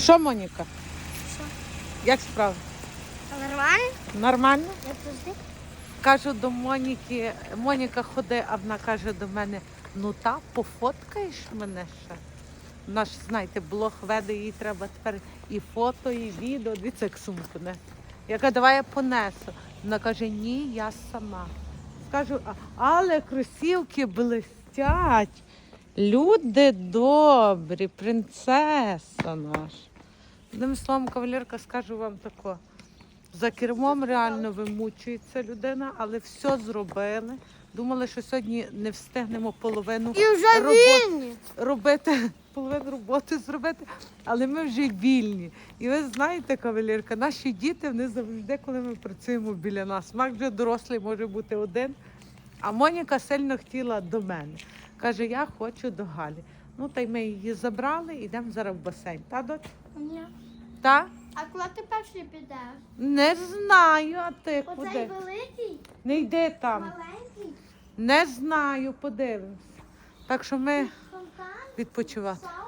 Що, Моніка? Що? Як справа? Нормально? Нормально? Я завжди. Кажу до Моніки, Моніка ходи, а вона каже до мене: ну та, пофоткаєш мене ще. Вона ж, знаєте, блог веде, їй треба тепер і фото, і відео. Дивіться, як сумку не. Я кажу, давай я понесу. Вона каже, ні, я сама. Скажу, але кросівки блистять. Люди добрі, принцеса наша. Одним словом, кавалерка, скажу вам тако. За кермом реально вимучується людина, але все зробили. Думали, що сьогодні не встигнемо половину І вже вільні. робити, половину роботи зробити, але ми вже вільні. І ви знаєте, кавалерка, наші діти вони завжди, коли ми працюємо біля нас. Мак вже дорослий може бути один. А Моніка сильно хотіла до мене. Каже, я хочу до Галі. Ну, та й ми її забрали, йдемо зараз в басейн. Та, доць? Ні. Та? А коли ти перший підеш? Не знаю, а ти Оцей куди? великий, Не йди там. маленький, Не знаю, подивимось. Так що ми фонтан, відпочивати. сауна.